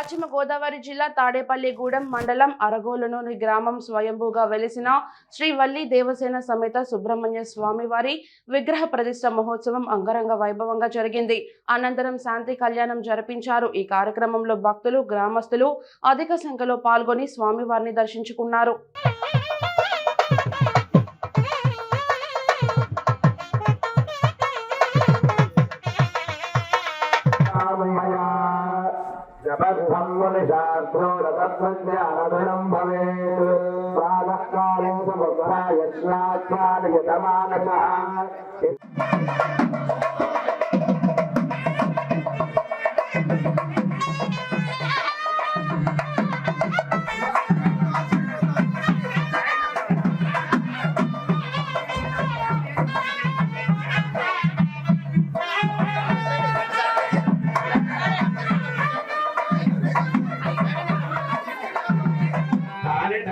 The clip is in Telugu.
పశ్చిమ గోదావరి జిల్లా తాడేపల్లిగూడెం మండలం అరగోలులోని గ్రామం స్వయంభూగా వెలిసిన శ్రీ వల్లి దేవసేన సమేత సుబ్రహ్మణ్య స్వామివారి విగ్రహ ప్రతిష్ట మహోత్సవం అంగరంగ వైభవంగా జరిగింది. అనంతరం శాంతి కళ్యాణం జరిపించారు. ఈ కార్యక్రమంలో భక్తులు గ్రామస్తులు అధిక సంఖ్యలో పాల్గొని స్వామివారిని దర్శించుకున్నారు. जपगृहं मुनिशास्त्रोरतत्त्वज्ञानधनं भवेत् प्रातः काले समुद्रायस्याख्यानयतमानसः